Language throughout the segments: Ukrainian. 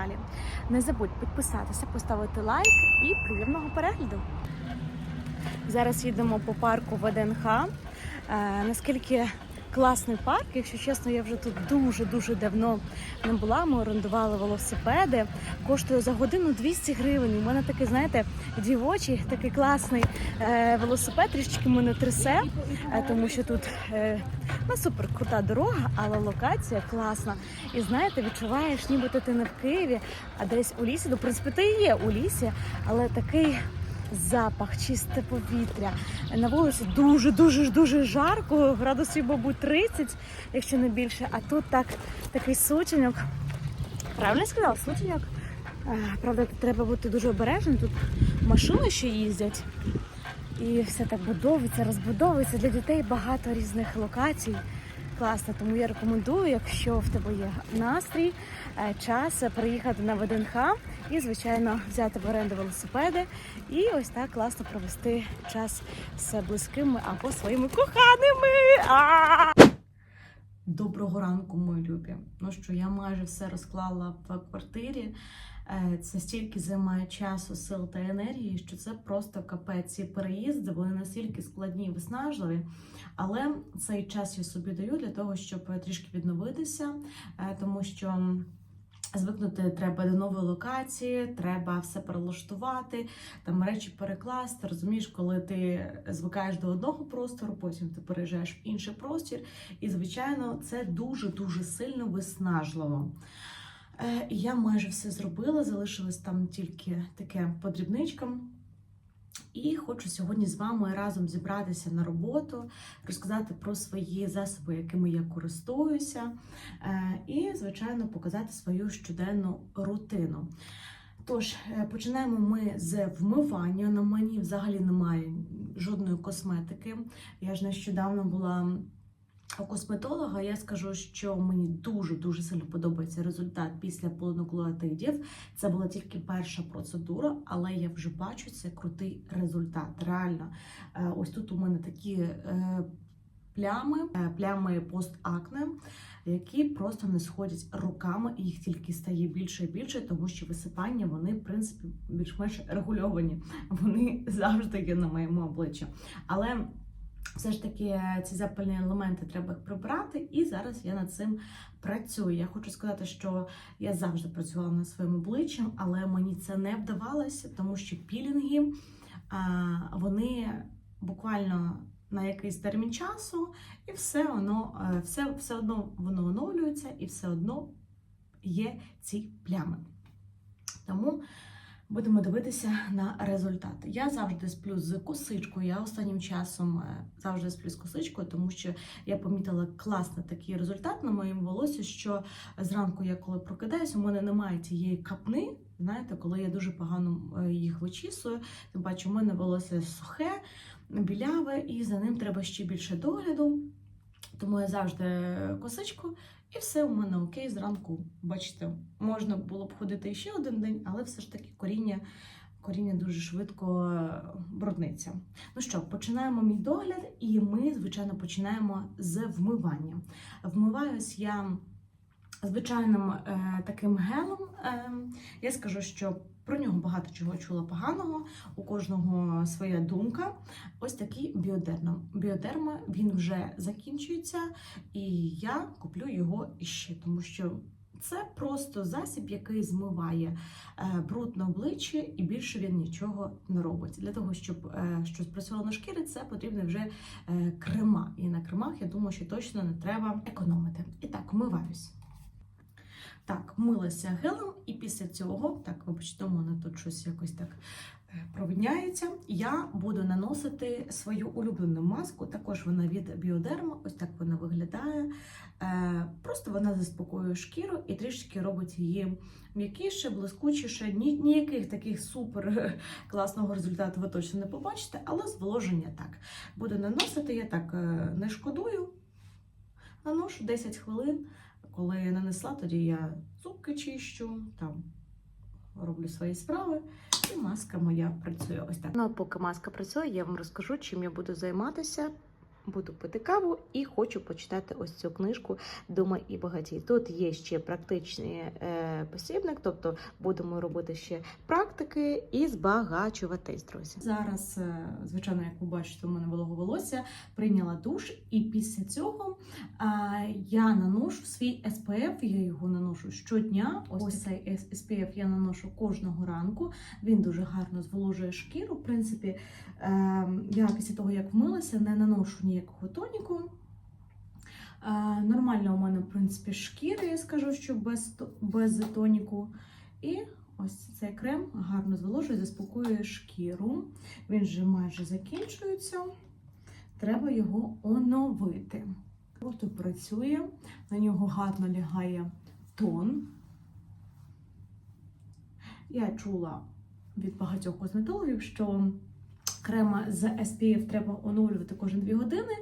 каналі. Не забудь підписатися, поставити лайк і приємного перегляду. Зараз їдемо по парку ВДНХ. Е, наскільки класний парк, якщо чесно, я вже тут дуже-дуже давно не була. Ми орендували велосипеди. Коштує за годину 200 гривень. У мене такий, знаєте, дівочий, такий класний е, велосипед. Трішечки мене трясе, е, тому що тут е, ну, супер крута дорога, але локація класна. І знаєте, відчуваєш, ніби ти не в Києві, а десь у лісі. Ну, в принципі, ти і є у лісі, але такий запах, чисте повітря. На вулиці дуже дуже жарко, градусів, мабуть, 30, якщо не більше. А тут так такий сутінок. Правильно я сказала? Сутінок. Правда, треба бути дуже обережним. Тут машини ще їздять. І все так будовується, розбудовується. Для дітей багато різних локацій. Класно, тому я рекомендую, якщо в тебе є настрій, е, час приїхати на ВДНХ і, звичайно, взяти в оренду велосипеди і ось так класно провести час з близькими або своїми коханими. Доброго ранку, мої любі. Ну що я майже все розклала в квартирі. Е, Це стільки займає часу, сил та енергії, що це просто капець. Ці переїзди вони настільки складні і виснажливі. Але цей час я собі даю для того, щоб трішки відновитися, е, тому що. Звикнути треба до нової локації, треба все перелаштувати, там речі перекласти. Розумієш, коли ти звикаєш до одного простору, потім ти переїжджаєш в інший простір, і звичайно, це дуже дуже сильно виснажливо. Е, Я майже все зробила, залишилось там тільки таке по дрібничкам. І хочу сьогодні з вами разом зібратися на роботу, розказати про свої засоби, якими я користуюся, е, і, звичайно, показати свою щоденну рутину. Тож, е, починаємо ми з вмивання. На мені взагалі немає жодної косметики. Я ж нещодавно була у косметолога. Я скажу, що мені дуже дуже сильно подобається результат після полинуклеотидів. Це була тільки перша процедура, але я вже бачу це крутий результат. Реально, Е, ось тут у мене такі е, плями, е, плями постакне, які просто не сходять руками, і їх тільки стає більше і більше, тому що висипання вони, в принципі, більш-менш регульовані. Вони завжди є на моєму обличчі. Але все ж таки ці запальні елементи треба їх прибрати, і зараз я над цим працюю. Я хочу сказати, що я завжди працювала над своїм обличчям, але мені це не вдавалося, тому що пілінги вони буквально на якийсь термін часу, і все воно е, все, все одно воно оновлюється, і все одно є ці плями. Тому будемо дивитися на результати. Я завжди сплю з косичкою. Я останнім часом е, завжди сплю з косичкою, тому що я помітила класний такий результат на моєму волосі, що зранку я коли прокидаюсь, у мене немає тієї капни. Знаєте, коли я дуже погано е, їх вичісую, тим паче у мене волосся сухе, біляве, і за ним треба ще більше догляду. Тому я завжди косичку, і все у мене окей. Зранку, бачите, можна було б ходити ще один день, але все ж таки коріння, коріння дуже швидко е, брудниться. Ну що, починаємо мій догляд, і ми, звичайно, починаємо з вмивання. Вмиваюсь я звичайним е, таким гелом. Е, я скажу, що про нього багато чого чула поганого. У кожного своя думка. Ось такий біодерма. Біодерма він вже закінчується, і я куплю його іще, тому що. Це просто засіб, який змиває е, бруд на обличчі, і більше він нічого не робить. Для того, щоб е, щось працювало на шкірі, це потрібно вже е, крема. І на кремах я думаю, що точно не треба економити. І так, вмиваюсь. Так, милася гелем, і після цього, так, вибачте, мене тут щось якось так е, провідняється. Я буду наносити свою улюблену маску. Також вона від Біодерма, ось так вона виглядає. Е, Просто вона заспокоює шкіру і трішки робить її м'якіше, блискучіше. Ні, ніяких таких супер е, класного результату ви точно не побачите, але зволоження так. Буду наносити, я так не шкодую. Наношу 10 хвилин. Коли я нанесла, тоді я зубки чищу, там роблю свої справи, і маска моя працює ось так. Ну, поки маска працює, я вам розкажу, чим я буду займатися буду пити каву і хочу почитати ось цю книжку Думай і багатій. Тут є ще практичний е, посібник, тобто будемо робити ще практики і збагачуватись, друзі. Зараз, е, звичайно, як ви бачите, у мене волого волосся, прийняла душ, і після цього е, я наношу свій SPF, я його наношу щодня. Ось цей SPF я наношу кожного ранку. Він дуже гарно зволожує шкіру. В принципі, е, я після того, як вмилася, не наношу ніякого тоніку. Нормально у мене, в принципі, шкіра, я скажу, що без, без тоніку. І ось цей крем гарно зволожує, заспокоює шкіру. Він вже майже закінчується. Треба його оновити. Тобто працює, на нього гарно лягає тон. Я чула від багатьох косметологів, що крема з SPF треба оновлювати кожні 2 години.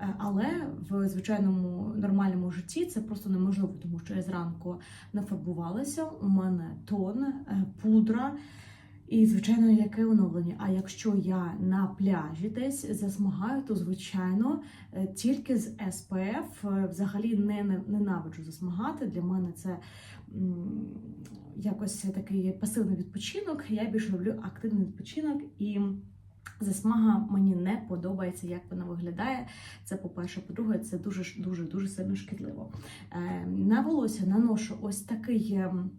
Е, Але в звичайному нормальному житті це просто неможливо, тому що я зранку нафарбувалася, у мене тон, е, пудра і, звичайно, яке оновлення. А якщо я на пляжі десь засмагаю, то звичайно е, тільки з Е, взагалі не- ненавиджу засмагати. Для мене це якось такий пасивний відпочинок. Я більше люблю активний відпочинок і. Засмага мені не подобається, як вона виглядає. Це по-перше, по-друге, це дуже дуже дуже сильно шкідливо. Е, на волосся наношу ось такий ем,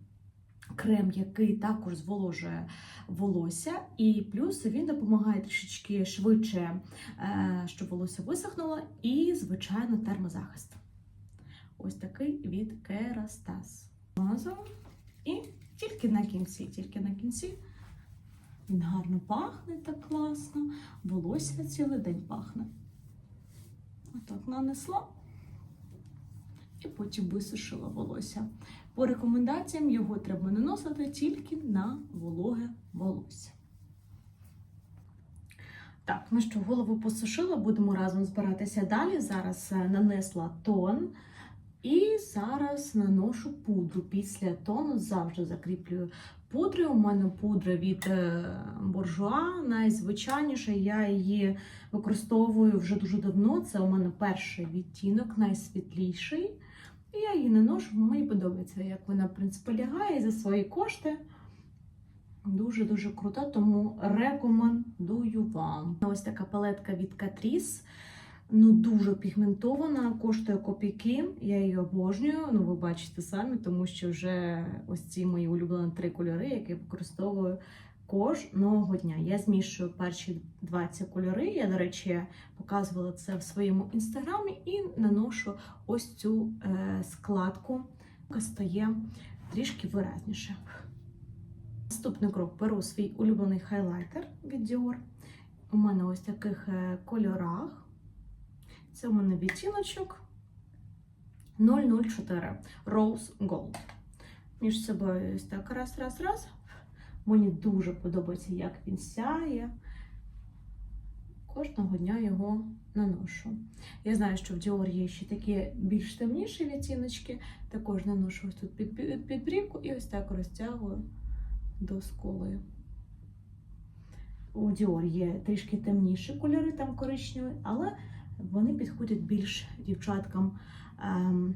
крем, який також зволожує волосся, і плюс він допомагає трішечки швидше, е, щоб волосся висохнуло, і, звичайно, термозахист. Ось такий від Kerastase. І тільки на кінці, тільки на кінці. Він гарно пахне так класно. Волосся цілий день пахне. Отак нанесла і потім висушила волосся. По рекомендаціям його треба наносити тільки на вологе волосся. Так, ну що, голову посушила, будемо разом збиратися далі. Зараз е, нанесла тон. І зараз наношу пудру. Після тону завжди закріплюю пудри. У мене пудра від е, буржуа, найзвичайніша. Я її використовую вже дуже давно. Це у мене перший відтінок, найсвітліший. І я її наношу, мені подобається, як вона, в принципі, лягає за свої кошти. Дуже-дуже крута, тому рекомендую вам. Ось така палетка від Catrice. Ну, дуже пігментована, коштує копійки. Я її обожнюю. Ну, ви бачите самі, тому що вже ось ці мої улюблені три кольори, які використовую кожного дня. Я змішую перші 20 кольори. Я, до речі, показувала це в своєму інстаграмі і наношу ось цю е, складку, яка стає трішки виразніше. Наступний крок беру свій улюблений хайлайтер від Dior. У мене ось таких е, кольорах. Це у мене відтіночок 004 Rose Gold. Між собою ось так раз, раз, раз. Мені дуже подобається, як він сяє. Кожного дня його наношу. Я знаю, що в Dior є ще такі більш темніші відтіночки. Також наношу ось тут під, під, під брівку і ось так розтягую до скули. У Dior є трішки темніші кольори, там коричневі, але вони підходять більш дівчаткам ем,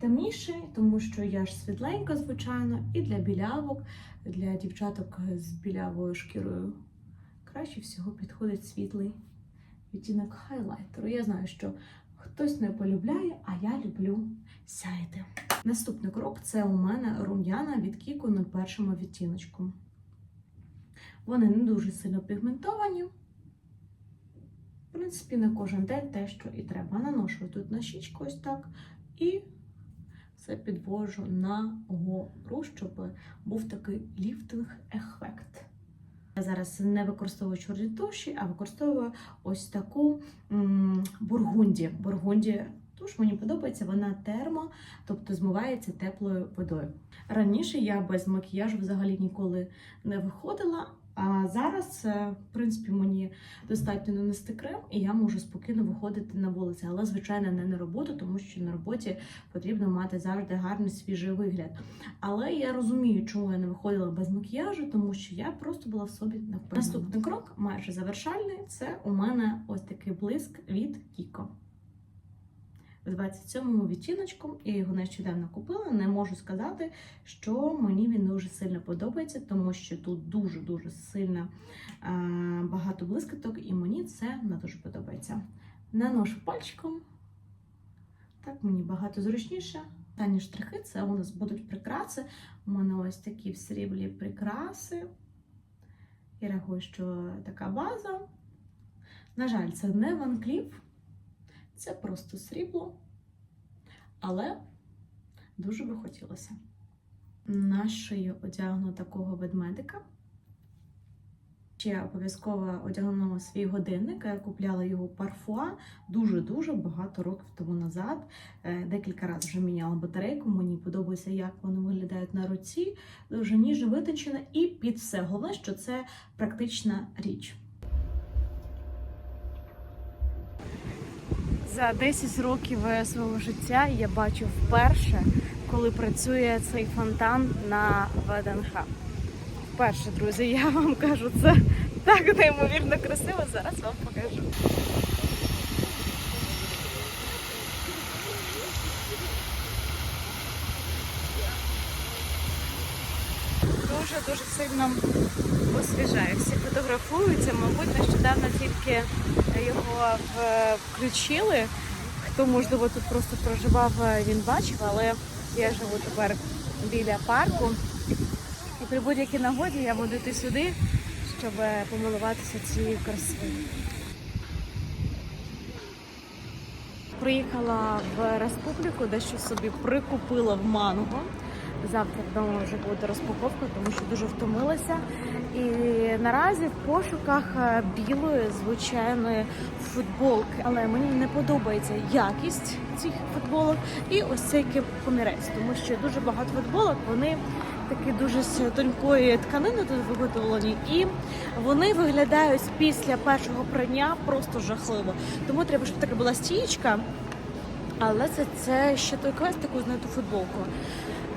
темніші, тому що я ж світленька, звичайно, і для білявок, для дівчаток з білявою шкірою краще всього підходить світлий відтінок хайлайтеру. Я знаю, що хтось не полюбляє, а я люблю сяяти. Наступний крок це у мене рум'яна від Кіко 01 відтіночку. Вони не дуже сильно пігментовані. Принципі, на кожен день те, що і треба. Наношу тут на щічку ось так. І все підвожу на гору, щоб був такий ліфтинг-ефект. Я зараз не використовую чорні туші, а використовую ось таку бургунді. Бургунді туш мені подобається, вона термо, тобто змивається теплою водою. Раніше я без макіяжу взагалі ніколи не виходила, А зараз, е, в принципі, мені достатньо нанести крем, і я можу спокійно виходити на вулицю. Але, звичайно, не на роботу, тому що на роботі потрібно мати завжди гарний свіжий вигляд. Але я розумію, чому я не виходила без макіяжу, тому що я просто була в собі не. Наступний крок, майже завершальний, це у мене ось такий блиск від Кіко. В 27-му відтіночку я його нещодавно купила. Не можу сказати, що мені він дуже сильно подобається, тому що тут дуже-дуже сильно багато блискіток, і мені це не дуже подобається. Наношу пальчиком. Так, мені багато зручніше. Останні штрихи це у нас будуть прикраси. У мене ось такі в сріблі прикраси. Я рахую, що така база. На жаль, це не Ван Кліф, це просто срібло. Але дуже би хотілося. На шию одягну такого ведмедика. Ще обов'язково одягнула свій годинник. Я купляла його парфуа дуже-дуже багато років тому назад. Е, Декілька разів вже міняла батарейку. Мені подобається, як вони виглядають на руці. Дуже ніжно витончено і під все. Головне, що це практична річ. За 10 років свого життя я бачу вперше, коли працює цей фонтан на ВДНХ. Вперше, друзі, я вам кажу, це так неймовірно красиво. Зараз вам покажу. Дуже дуже сильно освіжає. Всі фотографуються, мабуть, нещодавно тільки його включили. Хто можливо тут просто проживав, він бачив, але я живу тепер біля парку. І при будь-якій нагоді я буду йти сюди, щоб помилуватися цією красою. Приїхала в республіку, дещо собі прикупила в манго. Завтра вдома вже буде розпаковка, тому що дуже втомилася. І наразі в пошуках е, білої звичайної футболки. Але мені не подобається якість цих футболок і ось цей комірець, тому що дуже багато футболок вони такі дуже з тонкої тканини тут виготовлені, і вони виглядають після першого прання просто жахливо. Тому треба, щоб така була стічка. Але це, це ще той квест, таку знайти футболку.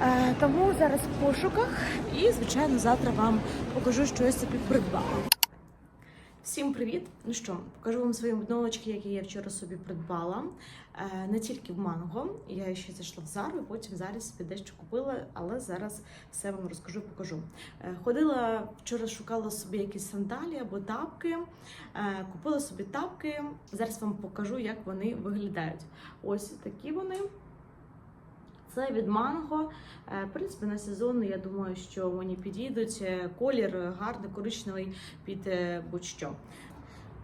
Е, тому зараз в пошуках і, звичайно, завтра вам покажу, що я собі придбала. Всім привіт! Ну що, покажу вам свої відновочки, які я вчора собі придбала. Е, не тільки в манго. Я ще зайшла в Зару, і потім зараз собі дещо купила, але зараз все вам розкажу, покажу. Е, ходила вчора, шукала собі якісь сандалі або тапки. Купила собі тапки. Зараз вам покажу, як вони виглядають. Ось такі вони. Це від манго. Е, В принципі, на сезон я думаю, що мені підійдуть. Е, Колір гарний, коричневий під е, будь-що.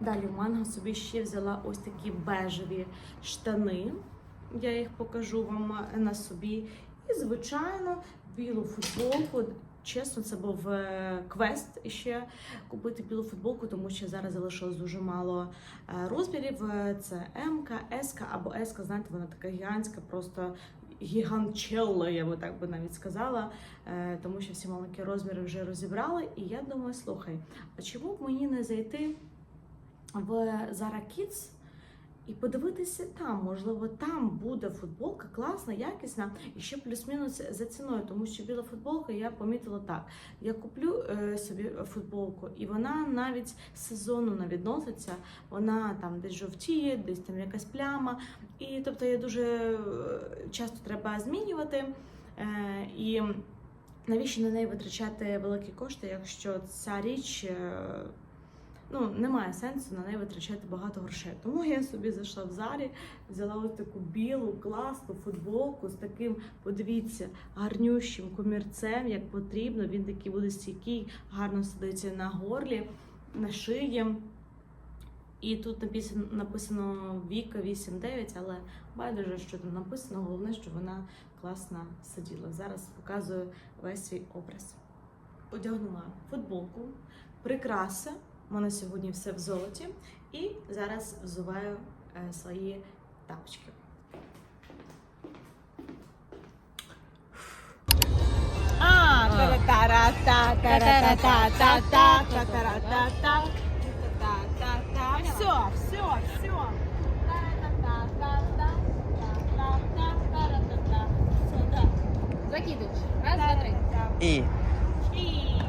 Далі в манго собі ще взяла ось такі бежеві штани. Я їх покажу вам на собі. І, звичайно, білу футболку. Чесно, це був квест ще купити білу футболку, тому що зараз залишилось дуже мало розмірів. Це М, С або С, знаєте, вона така гігантська, просто гігантчелла, я би так би навіть сказала, е, тому що всі маленькі розміри вже розібрали. І я думаю, слухай, а чому б мені не зайти в Zara Kids і подивитися там? Можливо, там буде футболка класна, якісна і ще плюс-мінус за ціною, тому що біла футболка я помітила так. Я куплю е, собі футболку, і вона навіть сезону не відноситься. Вона там десь жовтіє, десь там якась пляма. І тобто я дуже е, часто треба змінювати. Е, і навіщо на неї витрачати великі кошти, якщо ця річ ну, немає сенсу на неї витрачати багато грошей. Тому я собі зайшла в зарі, взяла ось таку білу, класну футболку з таким, подивіться, гарнющим комірцем, як потрібно. Він такий буде стійкий, гарно сидиться на горлі, на шиї. І тут написано, написано Віка 8-9, але байдуже, що там написано. Головне, що вона класно сиділа. Зараз показую весь свій образ. Одягнула футболку, прикраси. У мене сьогодні все в золоті, і зараз взуваю е, свої тапочки. А, Все, все, все. Закидываешь. Раз, два, три. И. И.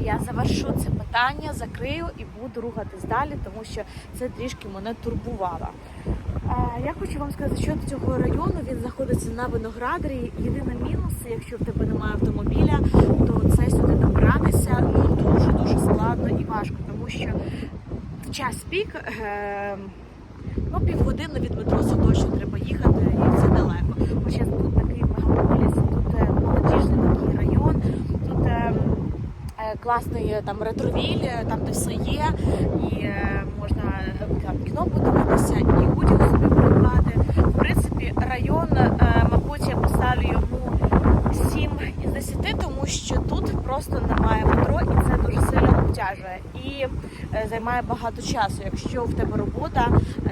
я завершу це питання, закрию і буду рухатись далі, тому що це трішки мене турбувало. Е, Я хочу вам сказати, що до цього району він знаходиться на виноградарі. Єдиний мінус, якщо в тебе немає автомобіля, то це сюди добратися ну дуже дуже складно і важко, тому що в час пік е, ну півгодини від метро точно треба їхати, і це далеко. Хоча тут такий мегаполіс, тут е, молодіжний такий район, тут. е, е, класний е, там ретровіль, е, там де все є, і е, можна там кіно подивитися, і одяг собі придбати. В принципі, район, мабуть, я поставлю йому 7 із 10, тому що тут просто немає метро, і це дуже сильно обтяжує і займає багато часу. Якщо в тебе робота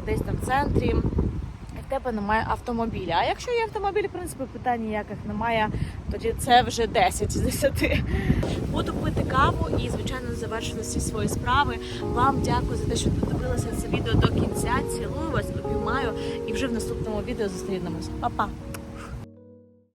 десь там в центрі. тебе немає автомобіля. А якщо є автомобіль, в принципі, питань ніяких немає, тоді це вже 10 з 10. Буду пити каву і, звичайно, завершити всі свої справи. Вам дякую за те, що додивилися це відео до кінця. Цілую вас, обіймаю і вже в наступному відео зустрінемось. Па-па!